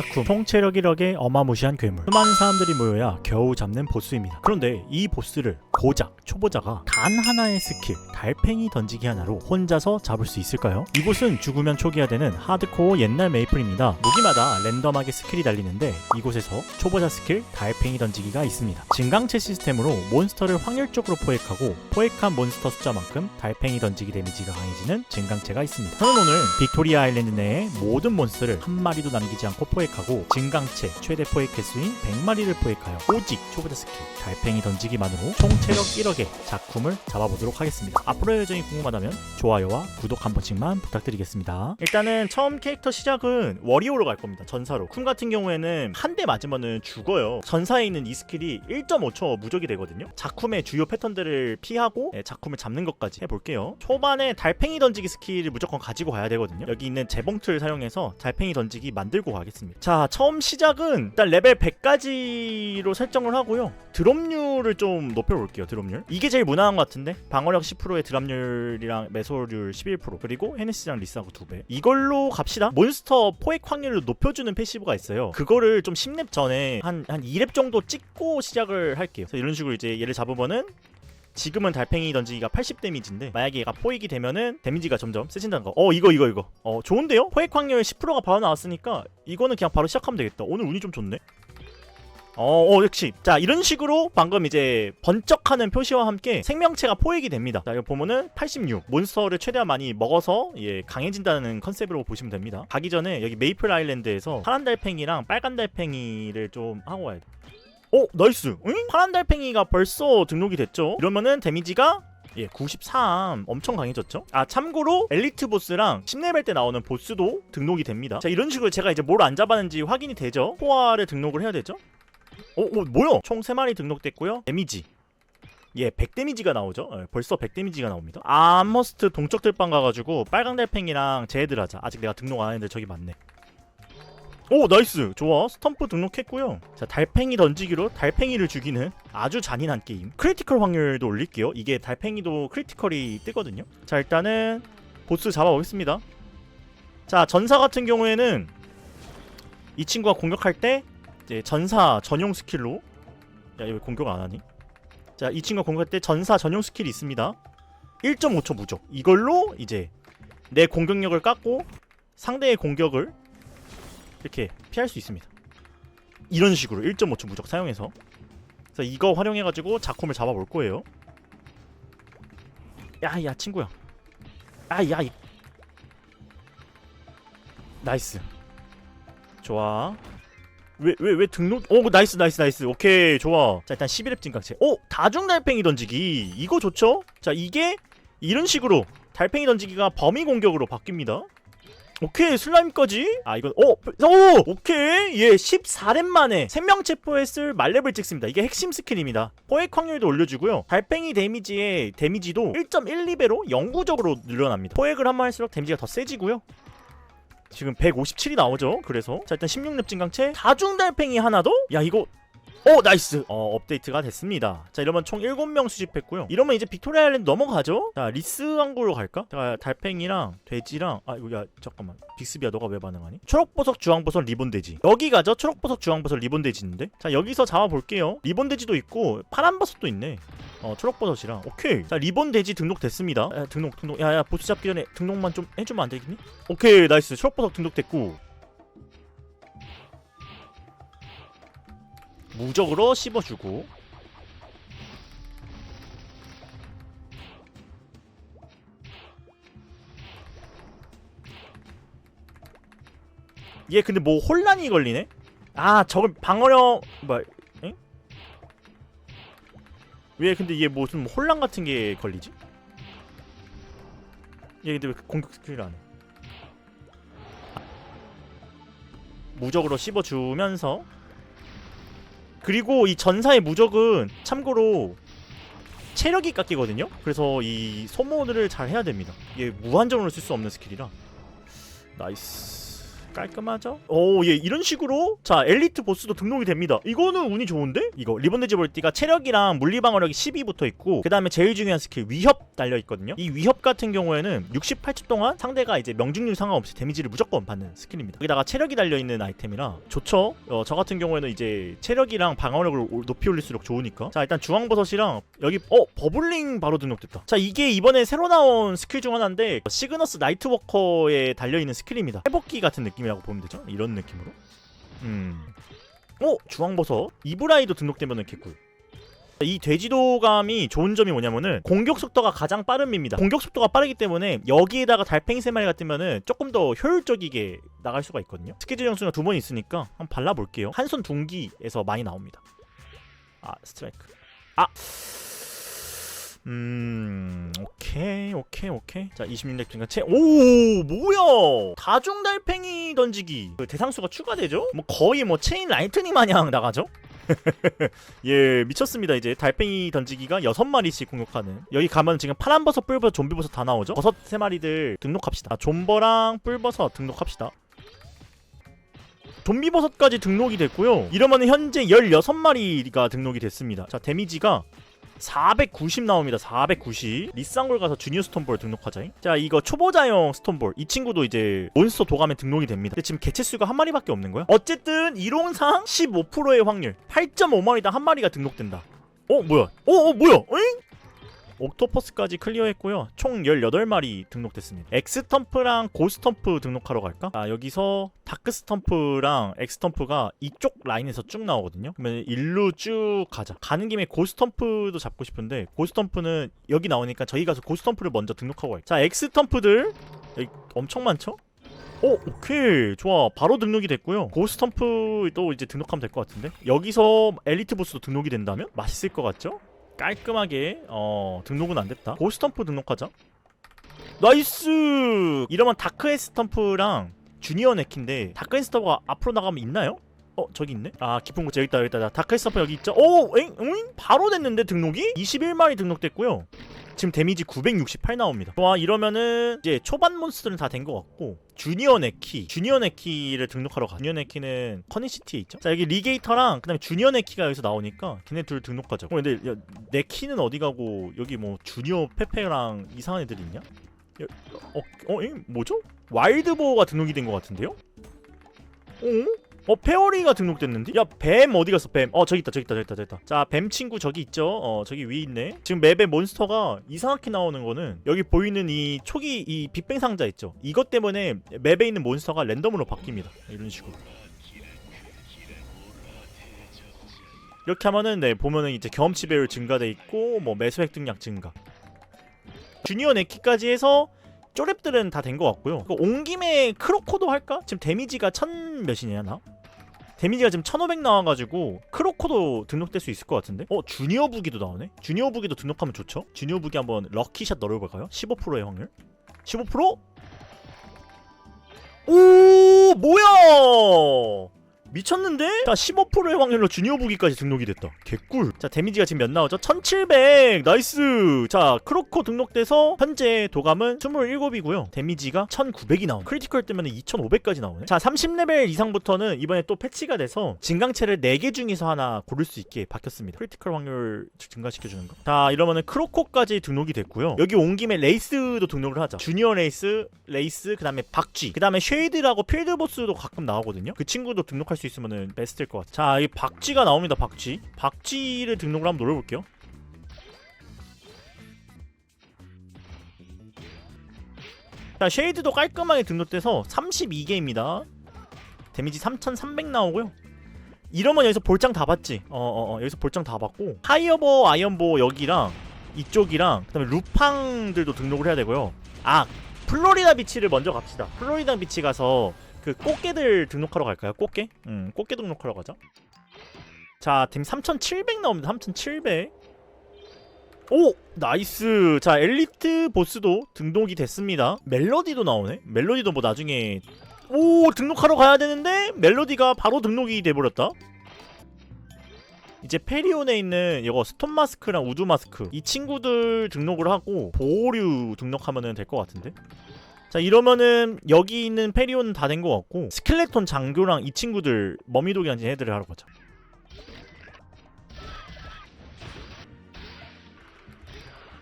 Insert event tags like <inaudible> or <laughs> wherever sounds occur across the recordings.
작품. 총체력 1억의 어마무시한 괴물. 수많은 사람들이 모여야 겨우 잡는 보스입니다. 그런데 이 보스를 고작 초보자가 단 하나의 스킬 달팽이 던지기 하나로 혼자서 잡을 수 있을까요? 이곳은 죽으면 초기화되는 하드코어 옛날 메이플입니다. 무기마다 랜덤하게 스킬이 달리는데 이곳에서 초보자 스킬 달팽이 던지기가 있습니다. 증강체 시스템으로 몬스터를 확률적으로 포획하고 포획한 몬스터 숫자만큼 달팽이 던지기 데미지가 강해지는 증강체가 있습니다. 저는 오늘 빅토리아 아일랜드 내의 모든 몬스터를 한 마리도 남기지 않고 포획 하고 증강체 최대 포획 개수인 100마리를 포획하여 오직 초보자 스킬 달팽이 던지기만으로 총 체력 1억의 작품을 잡아보도록 하겠습니다. 앞으로의 여정이 궁금하다면 좋아요와 구독 한 번씩만 부탁드리겠습니다. 일단은 처음 캐릭터 시작은 워리오로 갈 겁니다 전사로. 쿤 같은 경우에는 한 대 맞으면은 죽어요. 전사에 있는 이 스킬이 1.5초 무적이 되거든요. 작품의 주요 패턴들을 피하고 네, 작품을 잡는 것까지 해볼게요. 초반에 달팽이 던지기 스킬을 무조건 가지고 가야 되거든요. 여기 있는 재봉틀 사용해서 달팽이 던지기 만들고 가겠습니다 자 처음 시작은 일단 레벨 100까지로 설정을 하고요. 드롭률을 좀 높여볼게요 드롭률. 이게 제일 무난한 것 같은데? 방어력 10%의 드랍률이랑 매소율 11% 그리고 헤네시랑 리스하고 2배. 이걸로 갑시다. 몬스터 포획 확률을 높여주는 패시브가 있어요. 그거를 좀 10렙 전에 한, 한 2렙 정도 찍고 시작을 할게요. 이런 식으로 이제 얘를 잡으면은 지금은 달팽이 던지기가 80 데미지인데 만약에 얘가 포획이 되면은 데미지가 점점 세진다는 거. 어 이거 이거 이거. 어 좋은데요? 포획 확률 10%가 바로 나왔으니까 이거는 그냥 바로 시작하면 되겠다. 오늘 운이 좀 좋네. 어, 어, 역시. 자, 이런 식으로 방금 이제 번쩍하는 표시와 함께 생명체가 포획이 됩니다. 자, 이거 보면은 86. 몬스터를 최대한 많이 먹어서 예, 강해진다는 컨셉으로 보시면 됩니다. 가기 전에 여기 메이플 아일랜드에서 파란 달팽이랑 빨간 달팽이를 좀 하고 와야 돼. 어, 나이스. 응? 파란 달팽이가 벌써 등록이 됐죠? 이러면은 데미지가 예, 93 엄청 강해졌죠? 아 참고로 엘리트 보스랑 10레벨 때 나오는 보스도 등록이 됩니다 자 이런 식으로 제가 이제 뭘 안 잡았는지 확인이 되죠? 포화를 등록을 해야 되죠? 어, 어 뭐야? 총 3마리 등록됐고요 데미지 예, 100 데미지가 나오죠. 예, 벌써 100 데미지가 나옵니다. 암머스트 동적 들빵 가가지고 빨강 달팽이랑 제애들 하자. 아직 내가 등록 안 했는데 저기 맞네. 오 나이스. 좋아. 스탬프 등록했고요. 자 달팽이 던지기로 달팽이를 죽이는 아주 잔인한 게임. 크리티컬 확률도 올릴게요. 이게 달팽이도 크리티컬이 뜨거든요. 자 일단은 보스 잡아보겠습니다. 자 전사 같은 경우에는 이 친구가 공격할 때 이제 전사 전용 스킬로. 야얘 왜 공격 안 하니? 자 이 친구가 공격할 때 전사 전용 스킬이 있습니다. 1.5초 무적. 이걸로 이제 내 공격력을 깎고 상대의 공격을 이렇게 피할 수 있습니다. 이런 식으로 1.5초 무적 사용해서 그래서 이거 활용해가지고 작품을 잡아볼 거예요. 야야 친구야. 아야 이... 나이스. 좋아. 왜 왜 왜 등록? 오 나이스 나이스 나이스. 오케이 좋아. 자 일단 11렙 진각체. 오 다중 달팽이 던지기. 이거 좋죠? 자 이게 이런 식으로 달팽이 던지기가 범위 공격으로 바뀝니다. 오케이 슬라임까지? 아 이건 오! 오! 오케이! 예 14렙 만에 생명체 포획을 말렙을 찍습니다. 이게 핵심 스킬입니다. 포획 확률도 올려주고요. 달팽이 데미지의 데미지도 1.12배로 영구적으로 늘어납니다. 포획을 한 번 할수록 데미지가 더 세지고요. 지금 157이 나오죠 그래서. 자 일단 16렙 진강체. 다중 달팽이 하나 더? 야 이거 오 나이스. 어 업데이트가 됐습니다. 자 이러면 총 7명 수집했고요. 이러면 이제 빅토리아 아일랜드 넘어가죠? 자 리스 항구로 갈까? 자 달팽이랑 돼지랑 아 이거 야 잠깐만. 빅스비야 너가 왜 반응하니? 초록보석 주황보석 리본돼지. 여기 가죠? 초록보석 주황보석 리본돼지 있는데? 자 여기서 잡아볼게요. 리본돼지도 있고 파란버섯도 있네. 어 초록버섯이랑. 오케이. 자 리본돼지 등록됐습니다. 야, 등록 등록. 야야 보스 잡기 전에 등록만 좀 해주면 안 되겠니? 오케이 나이스. 초록버섯 등록됐고 무적으로 씹어주고 얘 근데 뭐 혼란이 걸리네? 아 저걸 방어력 뭐야 엥? 왜 근데 얘 무슨 혼란 같은 게 걸리지? 얘 근데 왜 공격 스킬을 안 해? 무적으로 씹어주면서 그리고 이 전사의 무적은 참고로 체력이 깎이거든요. 그래서 이 소모를 잘 해야 됩니다. 이게 무한정으로 쓸 수 없는 스킬이라 나이스 깔끔하죠? 오, 예, 이런 식으로 자 엘리트 보스도 등록이 됩니다. 이거는 운이 좋은데? 이거 리본드지 볼티가 체력이랑 물리 방어력이 12 붙어 있고 그 다음에 제일 중요한 스킬 위협 달려 있거든요. 이 위협 같은 경우에는 68초 동안 상대가 이제 명중률 상관없이 데미지를 무조건 받는 스킬입니다. 여기다가 체력이 달려 있는 아이템이라 좋죠. 어, 저 같은 경우에는 이제 체력이랑 방어력을 올- 높이 올릴수록 좋으니까. 자 일단 주황버섯이랑 여기 어 버블링 바로 등록됐다. 자 이게 이번에 새로 나온 스킬 중 하나인데 시그너스 나이트워커에 달려 있는 스킬입니다. 회복기 같은 느낌이 라고 보면 되죠. 이런 느낌으로. 음. 어 주황버섯 이브라이도 등록되면 개꿀. 이 돼지도감이 좋은 점이 뭐냐면은 공격 속도가 가장 빠른 밉니다. 공격 속도가 빠르기 때문에 여기에다가 달팽이 세 마리 같으면은 조금 더 효율적이게 나갈 수가 있거든요. 스케줄 장수가 두 번 있으니까 한번 발라볼게요. 한 손 둥기에서 많이 나옵니다. 아 스트라이크. 아. 음 오케이 오케이 오케이. 자 26렙 증가 채오 뭐야? 다중 달팽이 던지기. 그 대상수가 추가되죠? 뭐 거의 뭐 체인 라이트닝 마냥 나가죠? <laughs> 예 미쳤습니다. 이제 달팽이 던지기가 6마리씩 공격하는. 여기 가면 지금 파란버섯 뿔버섯 좀비버섯 다 나오죠? 버섯 3마리들 등록합시다. 아, 좀버랑 뿔버섯 등록합시다. 좀비버섯까지 등록이 됐고요. 이러면 현재 16마리가 등록이 됐습니다. 자 데미지가 490 나옵니다. 490. 리쌍골 가서 주니어 스톤볼 등록하자. 자, 이거 초보자용 스톤볼. 이 친구도 이제 몬스터 도감에 등록이 됩니다. 근데 지금 개체 수가 한 마리밖에 없는 거야. 어쨌든 이론상 15%의 확률. 8.5마리당 한 마리가 등록된다. 어, 뭐야? 어, 어, 뭐야? 어잉? 옥토퍼스까지 클리어했고요. 총 18마리 등록됐습니다. 엑스텀프랑 고스텀프 등록하러 갈까? 아, 여기서 다크스텀프랑 엑스텀프가 이쪽 라인에서 쭉 나오거든요. 그러면 일로 쭉 가자. 가는 김에 고스텀프도 잡고 싶은데 고스텀프는 여기 나오니까 저희 가서 고스텀프를 먼저 등록하고 갈게요. 자, 엑스텀프들 엄청 많죠? 오, 오케이. 좋아. 바로 등록이 됐고요. 고스텀프도 이제 등록하면 될 것 같은데. 여기서 엘리트 보스도 등록이 된다면 맛있을 것 같죠? 깔끔하게 어 등록은 안 됐다. 고스텀프 등록하자. 나이스. 이러면 다크 에스텀프랑 주니어 네키인데 다크 에스텀프가 앞으로 나가면 있나요? 어 저기 있네. 아 깊은 곳 여기 있다 여기 있다. 다크 에스텀프 여기 있죠. 오, 엥, 응? 바로 됐는데 등록이 21마리 등록됐고요. 지금 데미지 968 나옵니다. 좋아 이러면은 이제 초반 몬스터는 다 된 것 같고 주니어 네키 주니어 네키를 등록하러 가. 주니어 네키는 커니시티에 있죠. 자 여기 리게이터랑 그 다음에 주니어 네키가 여기서 나오니까 걔네 둘 등록하자. 어, 근데 야, 네키는 어디 가고 여기 뭐 주니어 페페랑 이상한 애들이 있냐? 야, 어, 어, 이 뭐죠? 와일드보어가 등록이 된 것 같은데요? 어? 어 페어리가 등록됐는데? 야 뱀 어디 갔어 뱀? 어 저기 있다 저기 있다 저기 있다 저기 있다 자 뱀 친구 저기 있죠? 어 저기 위에 있네 지금 맵에 몬스터가 이상하게 나오는 거는 여기 보이는 이 초기 이 빅뱅 상자 있죠? 이것 때문에 맵에 있는 몬스터가 랜덤으로 바뀝니다 이런 식으로 이렇게 하면은 네 보면은 이제 경험치 배율 증가돼 있고 뭐 매수 획득량 증가 주니어 네키까지 해서 쪼랩들은 다 된 것 같고요. 그온 김에 크로코도 할까? 지금 데미지가 천 몇이냐 나? 데미지가 지금 1500 나와가지고 크로코도 등록될 수 있을 것 같은데? 어 주니어 부기도 나오네? 주니어 부기도 등록하면 좋죠? 주니어 부기 한번 럭키샷 넣어볼까요? 15%의 확률? 15%? 오 뭐야 미쳤는데? 자 15%의 확률로 주니어 부기까지 등록이 됐다. 개꿀. 자 데미지가 지금 몇 나오죠? 1700 나이스. 자 크로코 등록돼서 현재 도감은 27이고요. 데미지가 1900이 나오네 크리티컬 뜨면 2500까지 나오네. 자 30레벨 이상부터는 이번에 또 패치가 돼서 진강체를 4개 중에서 하나 고를 수 있게 바뀌었습니다. 크리티컬 확률 증가시켜주는 거자 이러면은 크로코까지 등록이 됐고요. 여기 온 김에 레이스도 등록을 하자. 주니어 레이스 레이스 그 다음에 박쥐 그 다음에 쉐이드라고 필드보스도 가끔 나오거든요. 그 친구도 등록할 수 있으면은 베스트일 것 같아. 자 이 박쥐가 나옵니다 박쥐. 박쥐를 등록을 한번 노려볼게요. 자 쉐이드도 깔끔하게 등록돼서 32개입니다. 데미지 3300 나오고요. 이러면 여기서 볼장 다 봤지? 어어어 여기서 볼장 다 봤고. 하이어버 아이언보 여기랑 이쪽이랑 그 다음에 루팡들도 등록을 해야 되고요. 아 플로리다 비치를 먼저 갑시다. 플로리다 비치 가서 그 꽃게들 등록하러 갈까요? 꽃게? 음 꽃게 등록하러 가자 자 데미 3700 나옵니다. 3700 오 나이스. 자 엘리트 보스도 등록이 됐습니다. 멜로디도 나오네. 멜로디도 뭐 나중에 오 등록하러 가야 되는데 멜로디가 바로 등록이 돼버렸다. 이제 페리온에 있는 이거 스톤 마스크랑 우드 마스크. 이 친구들 등록을 하고 보호류 등록하면 될 것 같은데 자 이러면은 여기 있는 페리온은 다 된 것 같고 스켈레톤 장교랑 이 친구들 머미독이 앉은 애들을 하러 가자.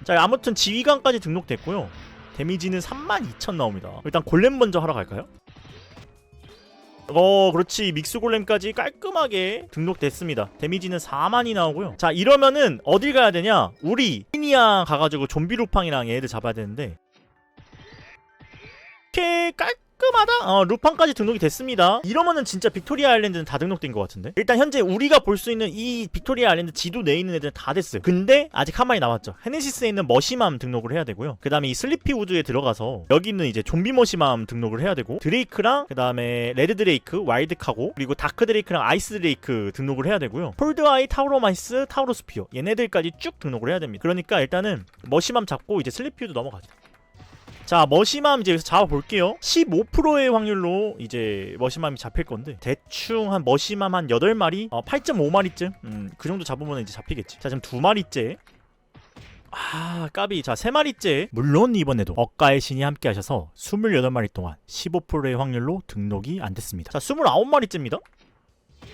자 아무튼 지휘관까지 등록됐고요. 데미지는 32,000 나옵니다. 일단 골렘 먼저 하러 갈까요? 어 그렇지. 믹스 골렘까지 깔끔하게 등록됐습니다. 데미지는 4만이 나오고요. 자 이러면은 어딜 가야 되냐? 우리 피니아 가가지고 좀비 루팡이랑 얘들 잡아야 되는데 이렇게 깔끔하다? 어 루팡까지 등록이 됐습니다. 이러면은 진짜 빅토리아 아일랜드는 다 등록된 것 같은데? 일단 현재 우리가 볼 수 있는 이 빅토리아 아일랜드 지도 내에 있는 애들은 다 됐어요. 근데 아직 한 마리 남았죠. 헤네시스에 있는 머시맘 등록을 해야 되고요. 그 다음에 이 슬리피 우드에 들어가서 여기 있는 이제 좀비 머시맘 등록을 해야 되고 드레이크랑 그 다음에 레드 드레이크 와일드 카고 그리고 다크 드레이크랑 아이스 드레이크 등록을 해야 되고요. 폴드 아이 타우로마이스 타우로스피어. 얘네들까지 쭉 등록을 해야 됩니다. 그러니까 일단은 머시맘 잡고 이제 슬리피 우드 넘어가죠 자 머시맘 이제 잡아볼게요. 15%의 확률로 이제 머시맘이 잡힐 건데 대충 한 머시맘 한 8마리? 어, 8.5마리쯤? 음, 그 정도 잡으면 이제 잡히겠지. 자 지금 두 마리째. 아 까비. 자세 마리째. 물론 이번에도 억가의 신이 함께 하셔서 28마리 동안 15%의 확률로 등록이 안 됐습니다. 자 29마리째입니다.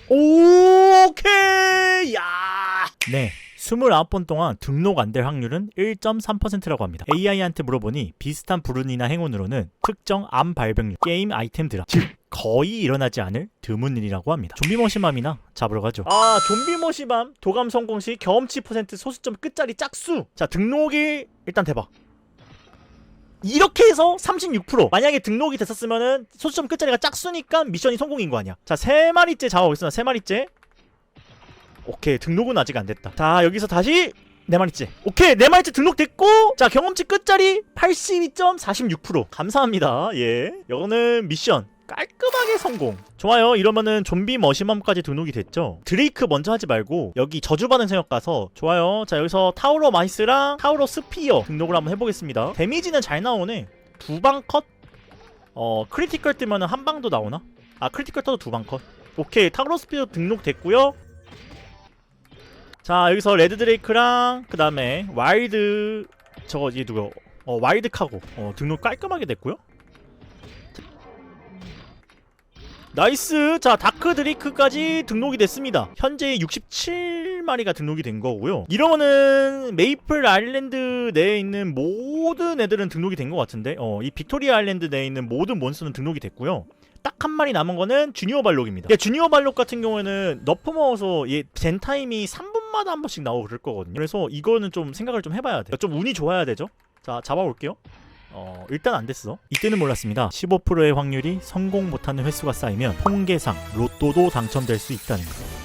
오케이! 야! 네. 29번 동안 등록 안 될 확률은 1.3%라고 합니다. AI한테 물어보니 비슷한 불운이나 행운으로는 특정 암 발병률, 게임 아이템 드랍, 즉 거의 일어나지 않을 드문 일이라고 합니다. 좀비 머시맘이나 잡으러 가죠. 아, 좀비 머시맘 도감 성공 시 경험치 퍼센트 소수점 끝자리 짝수. 자, 등록이 일단 대박. 이렇게 해서 36% 만약에 등록이 됐었으면은 소수점 끝자리가 짝수니까 미션이 성공인 거 아니야 자 세 마리째 잡아보겠습니다 세 마리째 오케이 등록은 아직 안 됐다. 자 여기서 다시 네 마리째 오케이 네 마리째 등록됐고 자 경험치 끝자리 82.46% 감사합니다. 예. 이거는 미션. 깔끔하게 성공. 좋아요. 이러면은 좀비 머시맘까지 등록이 됐죠? 드레이크 먼저 하지 말고 여기 저주받은 세력 가서 좋아요. 자 여기서 타우로 마이스랑 타우로 스피어 등록을 한번 해보겠습니다. 데미지는 잘 나오네. 두 방 컷? 어 크리티컬 뜨면은 한 방도 나오나? 아 크리티컬 떠도 두 방 컷. 오케이 타우로 스피어 등록됐고요 자 여기서 레드 드레이크랑 그 다음에 와일드 저거 얘 누구 어 와일드 카고. 어 등록 깔끔하게 됐고요. 나이스! 자 다크 드레이크까지 등록이 됐습니다. 현재 67마리가 등록이 된 거고요. 이러면은 메이플 아일랜드 내에 있는 모든 애들은 등록이 된 것 같은데 어이 빅토리아 아일랜드 내에 있는 모든 몬스터는 등록이 됐고요 딱 한 마리 남은 거는 주니어 발록입니다. 예, 주니어 발록 같은 경우에는 너프 먹어서 얘 젠타임이 3분마다 한 번씩 나오고 그럴 거거든요. 그래서 이거는 좀 생각을 좀 해봐야 돼요. 좀 운이 좋아야 되죠. 자, 잡아볼게요. 어, 일단 안 됐어. 이때는 몰랐습니다. 15%의 확률이 성공 못하는 횟수가 쌓이면 통계상 로또도 당첨될 수 있다는 거.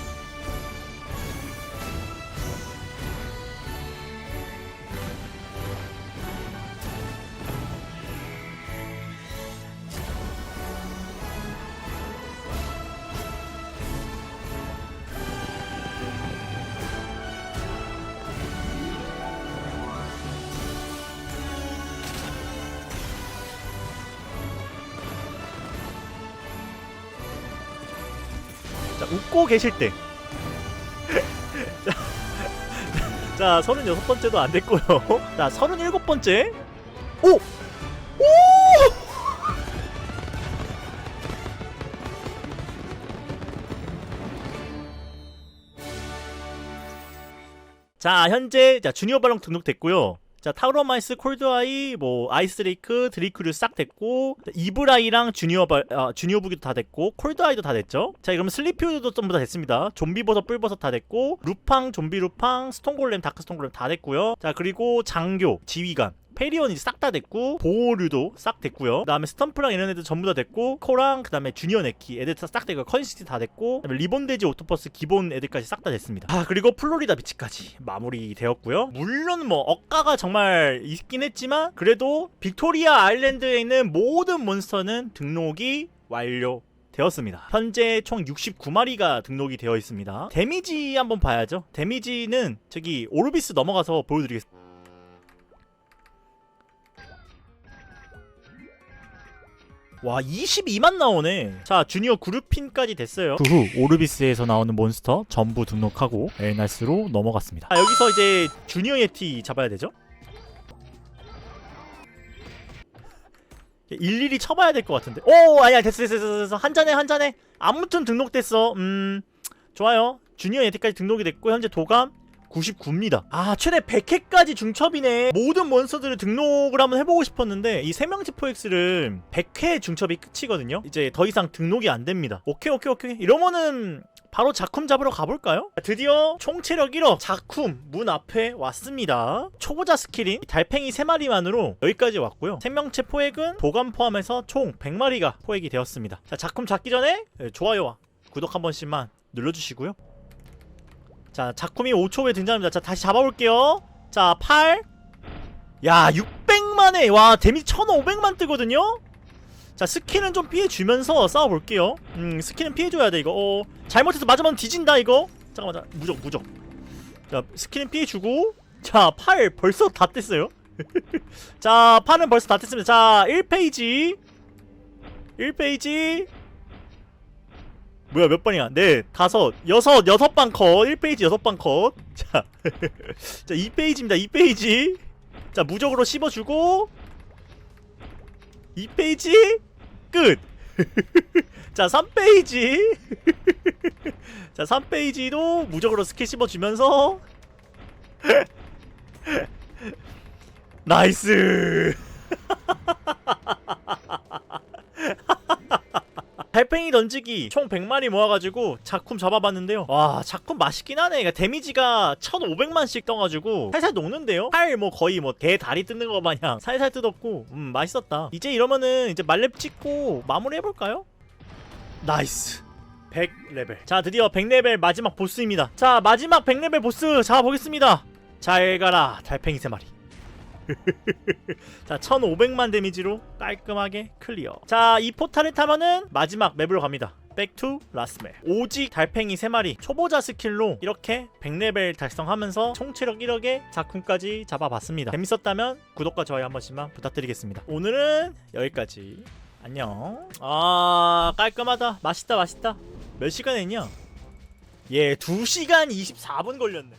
웃고 계실 때. <laughs> 자, 36번째도 안 됐고요. 자, 37번째. 오! 오! 자, 현재 자, 주니어 발롱 등록됐고요. 자, 타우로마이스, 콜드아이, 뭐 아이스레이크, 드리크류 싹 됐고 이브라이랑 주니어 발, 아, 주니어 부기도 다 됐고 콜드아이도 다 됐죠. 자, 그러면 슬리피우드도 전부 다 됐습니다. 좀비버섯, 뿔버섯 다 됐고 루팡, 좀비 루팡, 스톤골렘, 다크 스톤골렘 다 됐고요. 자, 그리고 장교, 지휘관, 페리온이 싹 다 됐고 보호류도 싹 됐고요. 그다음에 스텀프랑 이런 애들 전부 다 됐고 코랑 그다음에 주니어 네키 애들 싹 됐고 컨시티 다 됐고 리본데지 오토퍼스 기본 애들까지 싹 다 됐습니다. 아 그리고 플로리다 비치까지 마무리되었고요. 물론 뭐 억가가 정말 있긴 했지만 그래도 빅토리아 아일랜드에 있는 모든 몬스터는 등록이 완료. 되었습니다. 현재 총 69마리가 등록이 되어 있습니다. 데미지 한번 봐야죠. 데미지는 저기 오르비스 넘어가서 보여드리겠습니다. 와 22만 나오네. 자 주니어 그룹핀까지 됐어요. 그 후 오르비스에서 나오는 몬스터 전부 등록하고 엘나스로 넘어갔습니다. 아 여기서 이제 주니어 예티 잡아야 되죠? 일일이 쳐봐야 될 것 같은데. 오 아니야 됐어 됐어 됐어, 됐어. 한 잔에 한 잔에. 아무튼 등록됐어. 음 좋아요. 주니어 여태까지 등록이 됐고 현재 도감 99입니다 아 최대 100회까지 중첩이네 모든 몬스터들을 등록을 한번 해보고 싶었는데 이 세명치 포엑스를 100회 중첩이 끝이거든요 이제 더 이상 등록이 안 됩니다 오케이 오케이 오케이 이러면은 바로 작품 잡으러 가볼까요? 드디어 총 체력 1억 작품 문 앞에 왔습니다. 초보자 스킬인 달팽이 3마리만으로 여기까지 왔고요. 생명체 포획은 도감 포함해서 총 100마리가 포획이 되었습니다. 자 작품 잡기 전에 네, 좋아요와 구독 한 번씩만 눌러주시고요. 자 작품이 5초 후에 등장합니다. 자 다시 잡아볼게요. 자 8. 야 600만에 와 데미지 1500만 뜨거든요? 자 스킬은 좀 피해주면서 싸워볼게요. 음 스킬은 피해줘야 돼 이거. 어 잘못해서 맞으면 뒤진다 이거. 잠깐만 자, 무적 무적. 자 스킬은 피해주고. 자팔 벌써 다 뗐어요. <laughs> 자 팔은 벌써 다 뗐습니다. 자 1페이지. 1페이지 뭐야 몇 번이야 네 다섯 여섯 여섯 방컷 1페이지 여섯 방컷 자 <laughs> 자 2페이지입니다 2페이지 자 무적으로 씹어주고 2페이지 끝. <laughs> 자, 3페이지. <laughs> 자, 3페이지도 무적으로 스킬 씹어주면서 나이스. 달팽이 던지기 총 100마리 모아가지고 작품 잡아봤는데요. 와 작품 맛있긴 하네. 그러니까 데미지가 1500만씩 떠가지고 살살 녹는데요? 팔 뭐 거의 뭐 개 다리 뜯는 거 마냥 <laughs> 살살 뜯었고 음 맛있었다. 이제 이러면은 이제 말렙 찍고 마무리 해볼까요? 나이스. 100레벨. 자 드디어 100레벨 마지막 보스입니다. 자 마지막 100레벨 보스 잡아보겠습니다. 잘 가라 달팽이 3마리 <laughs> 자 1500만 데미지로 깔끔하게 클리어. 자 이 포탈을 타면은 마지막 맵으로 갑니다. 백투 라스멜 오직 달팽이 3마리 초보자 스킬로 이렇게 100레벨 달성하면서 총체력 1억에 작품까지 잡아봤습니다. 재밌었다면 구독과 좋아요 한 번씩만 부탁드리겠습니다. 오늘은 여기까지. 안녕. 아 깔끔하다. 맛있다 맛있다. 몇 시간 했냐? 예 2시간 24분 걸렸네